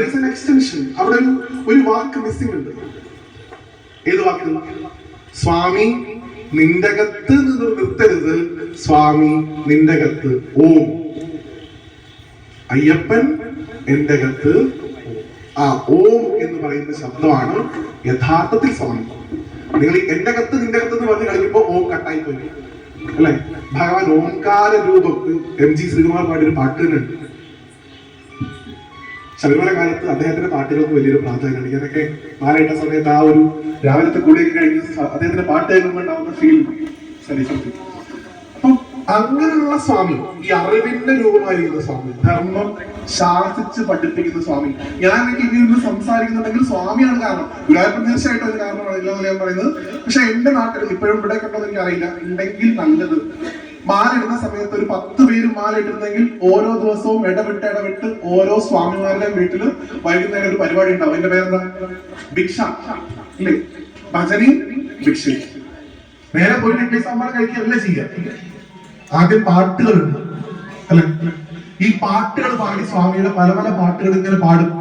extension. അവിടെ ഒരു ഒരു വാക്ക് മിസ്സിംഗ് ഉണ്ട്. ഏത് വാക്ക്? സ്വാമി നിന്റെ അകത്ത് നിർത്തരുത്. സ്വാമി നിന്റെ അകത്ത് ഓം. അയ്യപ്പൻ എന്റെ അകത്ത് ആ ഓം എന്ന് പറയുന്ന ശബ്ദമാണ് യഥാർത്ഥത്തിൽ സ്വാമി. നിങ്ങൾ എന്റെ അകത്ത് നിന്റെ അകത്ത് എന്ന് പറഞ്ഞ് കളിക്കുമ്പോ ഓം കട്ടായി പോയി അല്ലെ? ഭഗവാൻ ഓംകാര രൂപം എം ജി ശ്രീകുമാർ പാടിയൊരു പാട്ട് ഉണ്ട്. ശബരിമല കാലത്ത് അദ്ദേഹത്തിന്റെ പാട്ടുകൾക്ക് വലിയൊരു പ്രാധാന്യമാണ്. ഞാനൊക്കെ മാലയിട്ട സമയത്ത് ആ ഒരു രാവിലത്തെ കുളിയൊക്കെ കഴിഞ്ഞ് അദ്ദേഹത്തിന്റെ പാട്ട് കേൾക്കുമ്പോൾ ഉണ്ടാവുന്ന ഫീൽ അപ്പം അങ്ങനെയുള്ള സ്വാമി ഈ അറിവിന്റെ രൂപമായിരിക്കുന്ന സ്വാമി ധർമ്മം ശാസിച്ച് പഠിപ്പിക്കുന്ന സ്വാമി ഞാനൊക്കെ ഇനി ഒന്ന് സംസാരിക്കുന്നുണ്ടെങ്കിൽ സ്വാമിയാണ് കാരണം. തീർച്ചയായിട്ടും ഒരു കാരണമാണ് ഇല്ലെന്ന് ഞാൻ പറയുന്നത്. പക്ഷെ എന്റെ നാട്ടിൽ ഇപ്പോഴും ഇവിടെ കണ്ടോ എനിക്ക് അറിയില്ല ഉണ്ടെങ്കിൽ നല്ലത്. മാല ഇടുന്ന സമയത്ത് ഒരു പത്ത് പേര് മാല ഇട്ടിരുന്നെങ്കിൽ ഓരോ ദിവസവും ഇടവിട്ട് ഇടവിട്ട് ഓരോ സ്വാമിമാരുടെയും വീട്ടിൽ വൈകുന്നേരം ഒരു പരിപാടി ഉണ്ടാവും. എന്റെ പേരെന്താ? ഭിക്ഷ. അല്ലേ ഭജനി ഭിക്ഷ നേരെ പോയിട്ട് ഇഡ്ഡലി സാമ്പാർ കഴിക്കുകയല്ല ചെയ്യാം? ആദ്യം പാട്ടുകളുണ്ട് അല്ലെ? ഈ പാട്ടുകൾ പാടി സ്വാമിയുടെ പല പല പാട്ടുകൾ ഇങ്ങനെ പാടും.